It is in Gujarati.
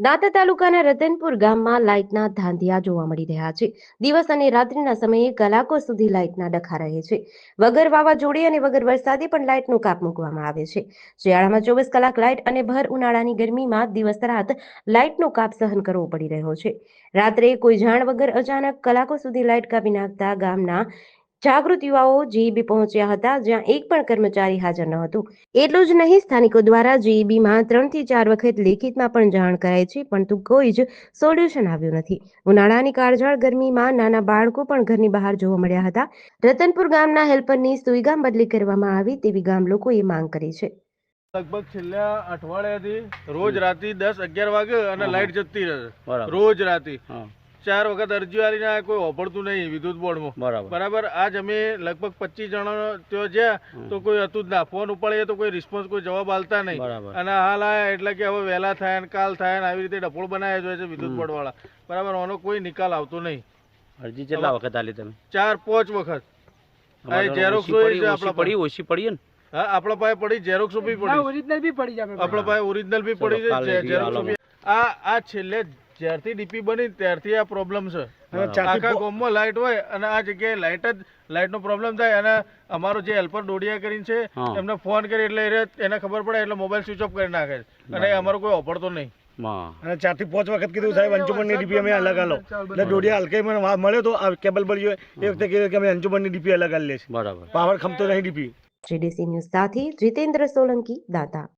દાંતા તાલુકાના રતનપુર ગામમાં લાઇટના ધાંધિયા જોવા મળી રહ્યા છે. દિવસ અને રાત્રિના સમયે કલાકો સુધી લાઇટના ડખા રહે છે. વગર વાવાઝોડે અને વગર વરસાદે પણ લાઇટનું કાપ મૂકવામાં આવે છે. શિયાળામાં ચોવીસ કલાક લાઇટ અને ભર ઉનાળાની ગરમીમાં દિવસ રાત લાઇટનો કાપ સહન કરવો પડી રહ્યો છે. રાત્રે કોઈ જાણ વગર અચાનક કલાકો સુધી લાઇટ કાપી નાખતા ગામના જાગૃત યુવાઓ જીઈબી પહોંચ્યા હતા જ્યાં એક પણ કર્મચારી હાજર ન હતું. એટલું જ નહીં સ્થાનિકો દ્વારા જીઈબીમાં ત્રણથી ચાર વખત લેખિતમાં પણ જાણ કરાઈ છે પરંતુ કોઈ જ સોલ્યુશન આવ્યું નથી. ઉનાળાની કાળઝાળ ગરમીમાં નાના બાળકો પણ ઘરની બહાર જોવા મળ્યા હતા. રતનપુર ગામના હેલ્પરની સુઈગામ બદલી કરવામાં આવી તેવી ગામ લોકોએ માંગ કરી છે. લગભગ છેલ્લા અઠવાડિયાથી રોજ રાતે દસ અગિયાર વાગે અને લાઇટ લાઈટ જતી રહે રોજ રાતે ચાર વખત અરજી આલીને આ કોઈ ઓભળતું નહીં વિદ્યુત બોર્ડમાં. બરાબર. બરાબર? આજ અમે લગભગ પચીસ જણા ત્યાં જ્યાં તો કોઈ હતું જ ના. ફોન ઉપાડીએ તો કોઈ રિસ્પોન્સ કોઈ જવાબ આલતા નહીં. અને હાલ આયા એટલે કે હવે વહેલા થાય ને કાલ થાય ને આવી રીતે ડફોળ બનાવ્યા જ હોય છે વિદ્યુત બોર્ડ વાળા બરાબર? આનો કોઈ નિકાલ આવતો નહીં. અરજી કેટલા વખત આલી તમે? ચાર પાંચ વખત. ઝેરોક્ષ આ આપણા પડી ઓછી પડી ને? હા આપણા પાસે પડી ઝેરોક્ષ બી પડી. ઓરિજિનલ બી પડી જાય આપણા પાસે ઓરિજિનલ બી પડી જાય ઝેરોક્ષો આ આ છેલ્લે જ્યારથી ડીપી બની ત્યારથી આ પ્રોબ્લેમ છે. આખા ગામમાં લાઇટ હોય અને આ જગ્યાએ લાઇટ જ લાઇટનો પ્રોબ્લેમ થાય અને અમારો જે હેલ્પર ડોડિયા કરીને છે એમને ફોન કરી એટલે એને ખબર પડે એટલે મોબાઈલ સ્વિચ ઓફ કરી નાખે છે. અને અમારો કોઈ ઓપડતો નહીં. હા. અને ચારથી પાંચ વખત કીધું સાહેબ અંજુમનની ડીપી અમે અલગ આલો. એટલે ડોડિયા હલકે મને મળ્યો તો આ કેબલ બળ્યો એ વખતે કીધું કે અમે અંજુમનની ડીપી અલગ આલી બરાબર. પાવર ખમતો નહીં ડીપી જીડીસી ન્યૂઝ સાથે જીતેન્દ્ર સોલંકી દાતા.